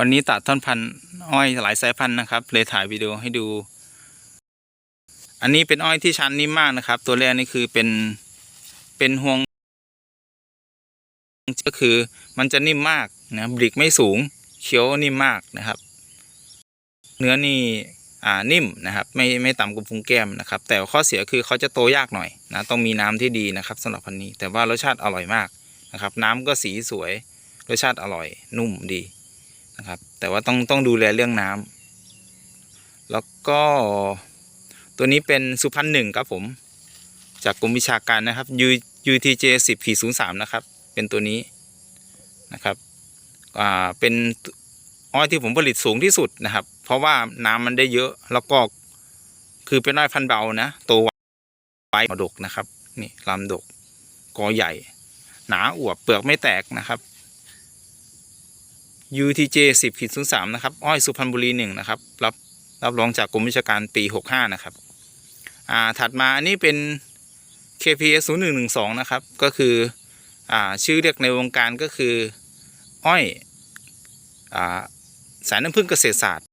วันนี้ตัดท่อนพันธุ์อ้อยหลายสายพันธุ์นะครับ เลยถ่ายวิดีโอให้ดู อันนี้เป็นอ้อยที่ชันนิ่มมากนะครับ ตัวแรกนี่คือเป็นเป็นห่วง ก็คือมันจะนิ่มมากนะบริกไม่สูงเคี้ยวนิ่มมากนะครับ เนื้อนี่อ่านิ่มนะครับไม่ไม่ต่ำกว่าพุงแก้มนะครับ แต่ข้อเสียคือเขาจะโตยากหน่อยนะต้องมีน้ำที่ดีนะครับสำหรับพันธุ์นี้ แต่ว่ารสชาติอร่อยมากนะครับ น้ำก็สีสวยรสชาติอร่อยนุ่มดี นะครับ แต่ว่าต้องต้องดูแลเรื่องน้ำแล้วก็ตัวนี้เป็นสุพรรณหนึ่งครับผม จากกรมวิชาการนะครับ U UTJ 10ขีด03นะครับ เป็นตัวนี้นะครับอ่าเป็นอ้อยที่ผมผลิตสูงที่สุดนะครับ เพราะว่าน้ำมันได้เยอะแล้วก็คือเป็นอ้อยพันเบานะโตไวมาดกนะครับ นี่ลำดกกอใหญ่ หนาอวบเปลือกไม่แตกนะครับ UTJ 10ขีด03นะครับ อ้อยสุพรรณบุรีหนึ่งนะครับ รับรับรองจากกรมวิชาการปี 65 นะครับ อ่า ถัดมาอันนี้เป็น KPS 0112 นะครับ ก็คือ อ่า ชื่อเรียกในวงการก็คือ อ้อย อ่า สายน้ำผึ้งเกษตรศาสตร์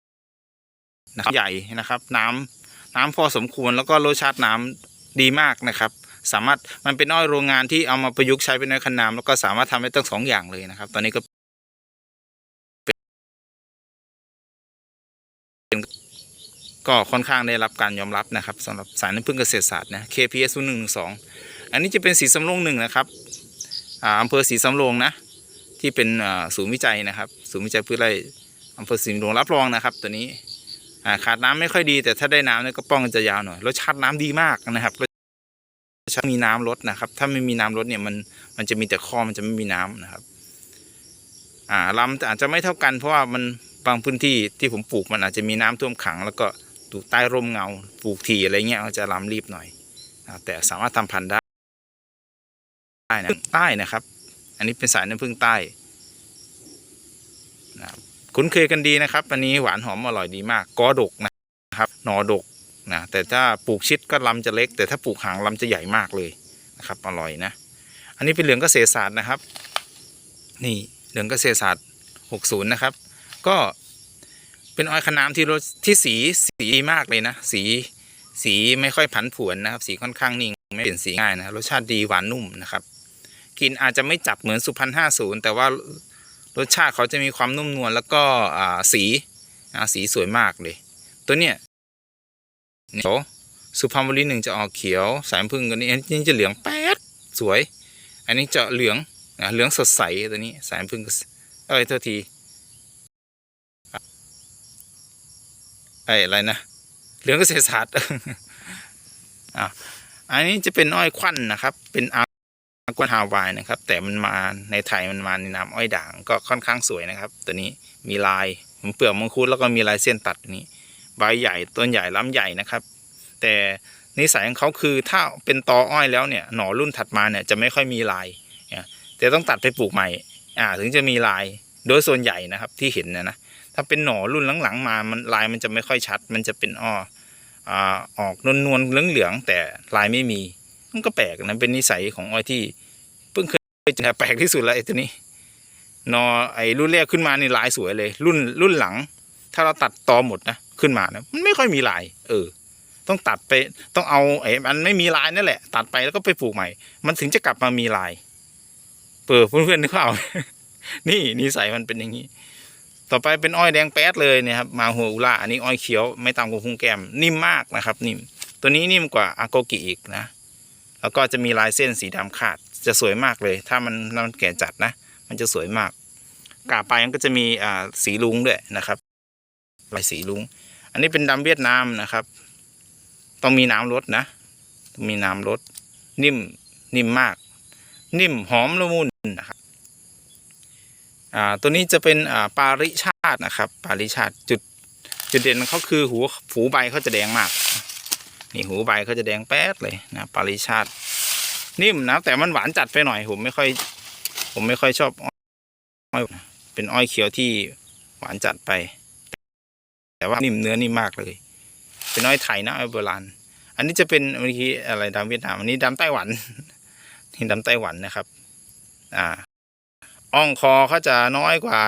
นะครับใหญ่นะครับ น้ำน้ำพอสมควรแล้วก็รสชาติน้ำดีมากนะครับสามารถมันเป็นอ้อยโรงงานที่เอามาประยุกต์ใช้เป็นอ้อยคันน้ำแล้วก็สามารถทำได้ตั้งสองอย่างเลยนะครับ ตอนนี้ก็ ก็ค่อนข้างได้รับการยอมรับนะครับสำหรับสายน้ำผึ้งเกษตรศาสตร์นะ KPS 1 1 2 อันนี้จะเป็นสีสำโรงหนึ่งนะครับอ่าอำเภอสีสำโรงนะ ที่เป็นอ่าศูนย์วิจัยนะครับ ศูนย์วิจัยพืชไร่อำเภอสีสำโรงรับรองนะครับ ตัวนี้ขาดน้ำไม่ค่อยดี แต่ถ้าได้น้ำเนี่ยก็ป้องจะยาวหน่อยรสชาติน้ำดีมากนะครับรสชาติมีน้ำลดนะครับ ถ้าไม่มีน้ำลดเนี่ยมันมันจะมีแต่ข้อมันจะไม่มีน้ำนะครับอ่าลำอาจจะไม่เท่ากันเพราะว่ามันบางพื้นที่ที่ผมปลูกมันอาจจะมีน้ำท่วมขัง แล้วก็ ปลูกใต้ร่มเงาปลูกทีอะไรเงี้ยจะลำรีบหน่อยนะแต่สามารถทำพันธุ์ได้นะใต้นะครับ อันนี้เป็นสายน้ำผึ้งใต้นะคุ้นเคยกันดีนะครับ อันนี้หวานหอมอร่อยดีมากกอดกนะครับหนอดกนะแต่ถ้าปลูกชิดก็ลำจะเล็ก แต่ถ้าปลูกหางลำจะใหญ่มากเลยนะครับ อร่อยนะ อันนี้เป็นเหลืองเกษตรศาสตร์นะครับ นี่เหลืองเกษตรศาสตร์ 60 นะครับ ก็ เป็นอ้อยขนามที่รสที่สีสีมากเลยนะ สีสีไม่ค่อยผันผวนนะครับ สีค่อนข้างนิ่งไม่เปลี่ยนสีง่ายนะรสชาติดีหวานนุ่มนะครับกลินอาจจะไม่จับเหมือนสุพรรณห้าศูนย์แต่ว่ารสชาติเขาจะมีความนุ่มนวลแล้วก็อ่าสีสีสวยมากเลย ตัวเนี้ยเขียวสุพรรณบุรีหนึ่งจะออกเขียว สายน้ำผึ้งตัวนี้อันนี้จะเหลืองแป๊ดสวย อันนี้จะเหลืองเหลืองสดใสตัวนี้สายน้ำผึ้งก็เอ้ยโทษที ไอ้อะไรนะเหลืองเกษตรศาสตร์อะอันนี้จะเป็นอ้อยควันนะครับ เป็นอากวนฮาวายนะครับ แต่มันมาในไทยมันมาในนามอ้อยด่างก็ค่อนข้างสวยนะครับ ตัวนี้มีลายเหมือนเปลือกมังคุดแล้วก็มีลายเส้นตัดนี้ใบใหญ่ต้นใหญ่ล้ำใหญ่นะครับ แต่นิสัยของเขาคือถ้าเป็นตออ้อยแล้วเนี่ยหน่อรุ่นถัดมาเนี่ยจะไม่ค่อยมีลายเนี่ยแต่ต้องตัดไปปลูกใหม่อ่าถึงจะมีลาย โดยส่วนใหญ่นะครับที่เห็นนะนะถ้าเป็นหน่อรุ่นหลังๆมามันลายมันจะไม่ค่อยชัด มันจะเป็นอ้ออ่อกนวลนวลๆเหลืองๆแต่ลายไม่มีมันก็แปลกนะเป็นนิสัยของอ้อยที่เพิ่งเคยเจอแปลกที่สุดแล้วไอ้ตัวนี้หนอไอ้รุ่นแรกขึ้นมาในลายสวยเลย รุ่นรุ่นหลัง ถ้าเราตัดตอหมดนะขึ้นมานะมันไม่ค่อยมีลาย เออ ต้องตัดไปต้องเอาไอ้มันไม่มีลายนั่นแหละ ตัดไปแล้วก็ไปปลูกใหม่ มันถึงจะกลับมามีลาย เปิดเพื่อนๆนึกเอา นี่นิสัยมันเป็นอย่างนี้ ต่อไปเป็นอ้อยแดงแป๊ดเลยเนี่ยครับ มาหัวอุล่าอันนี้อ้อยเขียวไม่ต่ำกว่าพุงแก้มนิ่มมากนะครับ นิ่ม ตัวนี้นิ่มกว่าอาโกกิอีกนะ แล้วก็จะมีลายเส้นสีดำขาดจะสวยมากเลย ถ้ามันมันแก่จัดนะ มันจะสวยมากกาบไปมันก็จะมีอ่าสีลุงด้วยนะครับลายสีลุง อันนี้เป็นดำเวียดนามนะครับ ต้องมีน้ำลดนะต้องมีน้ำลดนิ่มนิ่มมาก นิ่มหอมละมุนนะครับ อ่าตัวนี้จะเป็นอ่าปาริชาตินะครับ ปาริชาติจุดจุดเด่นของเขาคือหูหูใบเขาจะแดงมาก นี่หูใบเขาจะแดงแป๊ดเลยนะปาริชาตินิ่มนะแต่มันหวานจัดไปหน่อยผมไม่ค่อย ผมไม่ค่อยชอบอ้อยเป็นอ้อยเขียวที่หวานจัดไป แต่ว่านิ่มเนื้อนิ่มมากเลย เป็นอ้อยไทยนะอ้อยโบราณอันนี้จะเป็นเมื่อกี้อะไรดำเวียดนามอันนี้ดำไต้หวันนี่ดำไต้หวันนะครับ อ่า อ่องคอเขาจะน้อยกว่า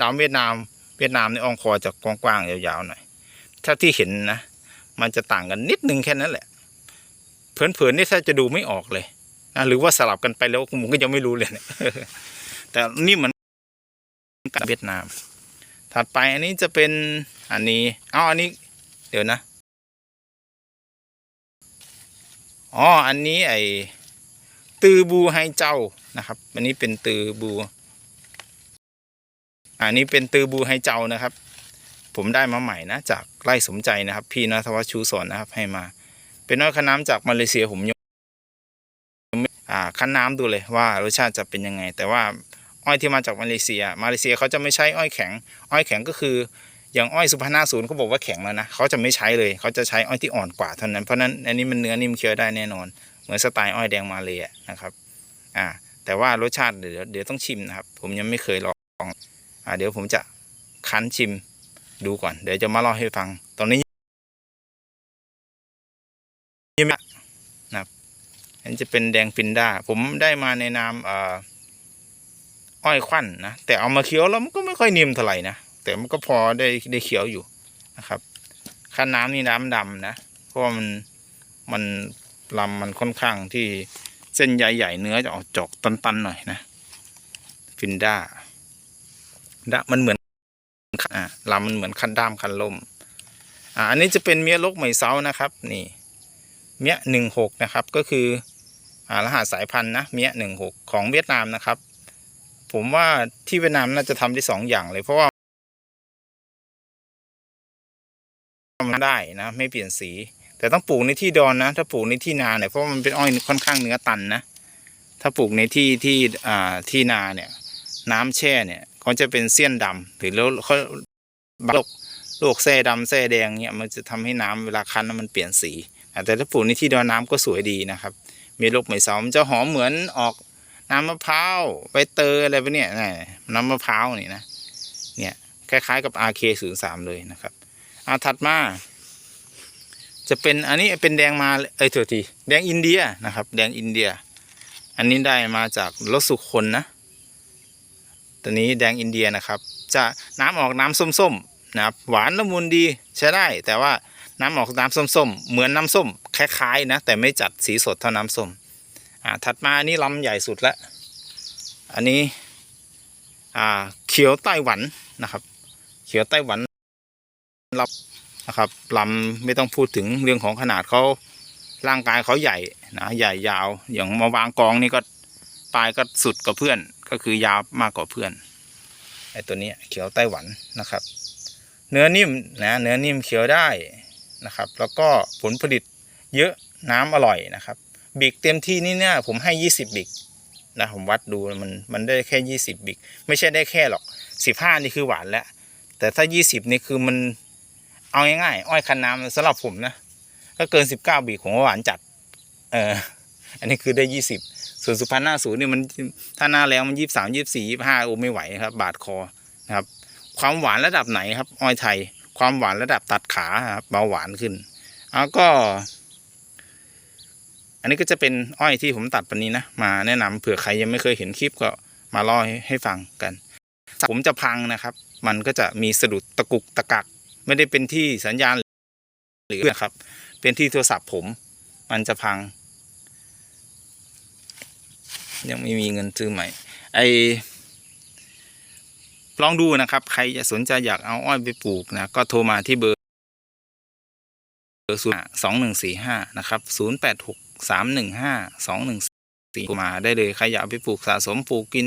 ดำเวียดนาม เวียดนามในอ่องคอจะกว้างๆยาวๆหน่อยถ้าที่เห็นนะมันจะต่างกันนิดนึงแค่นั้นแหละเผินๆนี่ถ้าจะดูไม่ออกเลยนะหรือว่าสลับกันไปแล้วผมก็ยังไม่รู้เลยนี่ยแต่นี่เหมือนกับเวียดนาม ถัดไปอันนี้จะเป็นอันนี้เอาอันนี้เดี๋ยวนะอ๋ออันนี้ไอตือบูไฮเจ้านะครับ อันนี้เป็นตือบู อันนี้เป็นตือบูไฮเจ้านะครับ ผมได้มาใหม่นะ จากไร่สมใจนะครับ พี่นัทวัชชูสอนนะครับให้มา เป็นน้อยคันน้ำจากมาเลเซียผมยังไม่อ่าคันน้ำดูเลยว่ารสชาติจะเป็นยังไง แต่ว่าอ้อยที่มาจากมาเลเซีย มาเลเซียเขาจะไม่ใช้อ้อยแข็ง อ้อยแข็งก็คืออย่างอ้อยสุพรรณศูนย์เขาบอกว่าแข็งแล้วนะเขาจะไม่ใช้เลยเขาจะใช้อ้อยที่อ่อนกว่าเท่านั้นเพราะนั้นอันนี้มันเนื้อนิ่มเคี้ยวได้แน่นอน เหมือนสไตล์อ้อยแดงมาเลยนะครับอ่าแต่ว่ารสชาติเดี๋ยวเดี๋ยวต้องชิมนะครับ ผมยังไม่เคยลอง อ่าเดี๋ยวผมจะคั้นชิมดูก่อน เดี๋ยวจะมาเล่าให้ฟัง ตอนนี้ยังไม่นะครับอันจะเป็นแดงฟินด้า ผมได้มาในนามเอ่ออ้อยควันนะ แต่เอามาเคี้ยวแล้วมันก็ไม่ค่อยนิ่มเท่าไหร่นะ แต่มันก็พอได้ได้เคี้ยวอยู่นะครับขั้นน้ำนี่น้ำดำนะ เพราะว่ามันมันลำมันค่อนข้างที่เส้นใหญ่ๆเนื้อจะออกจอกตันๆหน่อยนะ ฟินด้า มันเหมือนอ่าลำมันเหมือนคันด้ามคันลมอ่าอันนี้จะเป็นเมียลกไหมเซานะครับ นี่ เมียหนึ่งหกนะครับ ก็คืออ่ารหัสสายพันธุ์นะเมียหนึ่งหกของเวียดนามนะครับ ผมว่าที่เวียดนามน่าจะทำได้สองอย่างเลย เพราะว่ามันได้นะไม่เปลี่ยนสี แต่ต้องปลูกในที่ดอนนะ ถ้าปลูกในที่นาเนี่ยเพราะมันเป็นอ้อยค่อนข้างเนื้อตันนะถ้าปลูกในที่ที่อ่าที่นาเนี่ยน้ำแช่เนี่ย เขาจะเป็นเสี้ยนดำหรือแล้วเขาโรคโรคแส้ดำแส้แดงเนี่ยมันจะทำให้น้ำเวลาคั้นมันเปลี่ยนสี แต่ถ้าปลูกในที่ดอนน้ำก็สวยดีนะครับ มีลูกไหมเสามันจะหอมเหมือนออกน้ำมะพร้าวใบเตยอะไรพวกเนี้ยนี่น้ำมะพร้าวนี่นะเนี่ยคล้ายๆกับ RK 0 3 เลยนะครับอาถัดมา จะเป็นอันนี้เป็นแดงมาเอ้ยเถอะทีแดงอินเดียนะครับ แดงอินเดีย อันนี้ได้มาจากรสสุคนนะ ตัวนี้แดงอินเดียนะครับ จะน้ำออกน้ำส้มๆนะครับหวานละมุนดีใช้ได้ แต่ว่าน้ำออกน้ำส้มๆเหมือนน้ำส้มคล้ายๆนะแต่ไม่จัดสีสดเท่าน้ำส้มอ่าถัดมาอันนี้ลำใหญ่สุดละอันนี้อ่าเขียวไต้หวันนะครับ เขียวไต้หวันลำนะครับลำไม่ต้องพูดถึงเรื่องของขนาดเขาร่างกายเขาใหญ่นะใหญ่ยาวอย่างมาวางกองนี่ก็ปลายก็สุดกับเพื่อน ก็คือยาวมากกว่าเพื่อนไอ้ตัวนี้เขียวไต้หวันนะครับ เนื้อนิ่มนะเนื้อนิ่มเขียวได้นะครับ แล้วก็ผลผลิตเยอะน้ำอร่อยนะครับ บิกเต็มที่นี่เนี่ยผมให้ยี่สิบบิกนะผมวัดดูมันมันได้แค่ยี่สิบบิก ไม่ใช่ได้แค่หรอกสิบห้านี่คือหวานแล้ว แต่ถ้ายี่สิบนี่คือมันเอาง่ายๆอ้อยคันน้ำสำหรับผมนะ ก็เกินสิบเก้าบิกผมว่าหวานจัดเอออันนี้คือได้ยี่ ส่วนสุพรรณหน้าศูนย์นี่ยมันถ้าหน้าแล้งมันยี่สามยี่สี่ยี่ห้าโอ้ไม่ไหวครับ บาดคอนะครับ ความหวานระดับไหนครับ อ้อยไทย ความหวานระดับตัดขาครับเบาหวานขึ้นแล้วก็ อันนี้ก็จะเป็นอ้อยที่ผมตัดวันนี้นะมาแนะนำเผื่อใครยังไม่เคยเห็นคลิปก็มาเล่าให้ให้ฟังกันผมจะพังนะครับ มันก็จะมีสะดุดตะกุกตะกัก ไม่ได้เป็นที่สัญญาณหรือนะครับ เป็นที่โทรศัพท์ผม มันจะพัง ยังไม่มีเงินซื้อใหม่ ไอลองดูนะครับ ใครจะสนใจอยากเอาอ้อยไปปลูกนะ ก็โทรมาที่เบอร์ศูนย์สองหนึ่งสี่ห้านะครับศูนย์แปดหกสามหนึ่งห้าสองหนึ่งสี่มาได้เลยใครอยากเอาไปปลูกสะสมปลูกกิน